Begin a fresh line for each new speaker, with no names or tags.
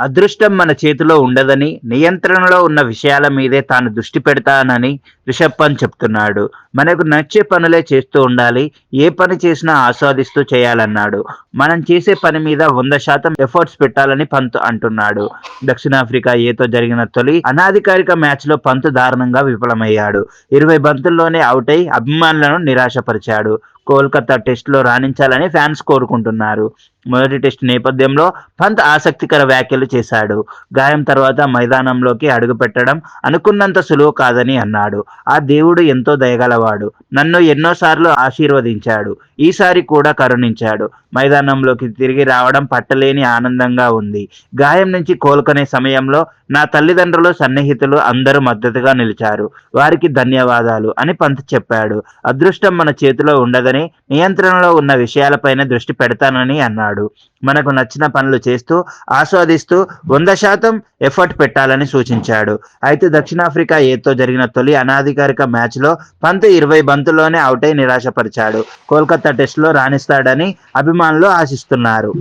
అదృష్టం మన చేతిలో ఉండదని నియంత్రణలో ఉన్న విషయాల మీదే తాను దృష్టి పెడతానని రిషబ్ పంత్ చెప్తున్నాడు. మనకు నచ్చే పనులే చేస్తూ ఉండాలి ఏ పని చేసినా ఆస్వాదిస్తూ చేయాలన్నాడు. మనం చేసే పని మీద వంద శాతం ఎఫర్ట్స్ పెట్టాలని పంత్ అంటున్నాడు. దక్షిణాఫ్రికా ఏతో జరిగిన తొలి అనాధికారిక మ్యాచ్లో పంత్ దారుణంగా విఫలమయ్యాడు. ఇరవై బంతుల్లోనే అవుట్ అయి అభిమానులను నిరాశపరిచాడు. కోల్కతా టెస్టులో రాణించాలని ఫ్యాన్స్ కోరుకుంటున్నారు. మొదటి టెస్ట్ నేపథ్యంలో పంత్ ఆసక్తికర వ్యాఖ్యలు చేశాడు. గాయం తర్వాత మైదానంలోకి అడుగుపెట్టడం అనుకున్నంత సులువు కాదని అన్నాడు. ఆ దేవుడు ఎంతో దయగలవాడు. నన్ను ఎన్నోసార్లు ఆశీర్వదించాడు. ఈసారి కూడా కరుణించాడు. మైదానంలోకి తిరిగి రావడం పట్టలేని ఆనందంగా ఉంది. గాయం నుంచి కోలుకునే సమయంలో నా తల్లిదండ్రులు సన్నిహితులు అందరూ మద్దతుగా నిలిచారు. వారికి ధన్యవాదాలు అని పంత్ చెప్పాడు. అదృష్టం మన చేతిలో ఉండదని నియంత్రణలో ఉన్న విషయాలపైన దృష్టి పెడతానని అన్నాడు. మనకు నచ్చిన పనులు చేస్తూ ఆస్వాదిస్తూ వంద శాతం ఎఫర్ట్ పెట్టాలని సూచించాడు. అయితే దక్షిణాఫ్రికా ఏతో జరిగిన తొలి అనాధికారిక మ్యాచ్లో పంత్ ఇరవై బంతుల్లోనే అవుట్ అయి నిరాశపరిచాడు. కోల్కతా టెస్టులో రాణిస్తాడని అభిమానులు ఆశిస్తున్నారు.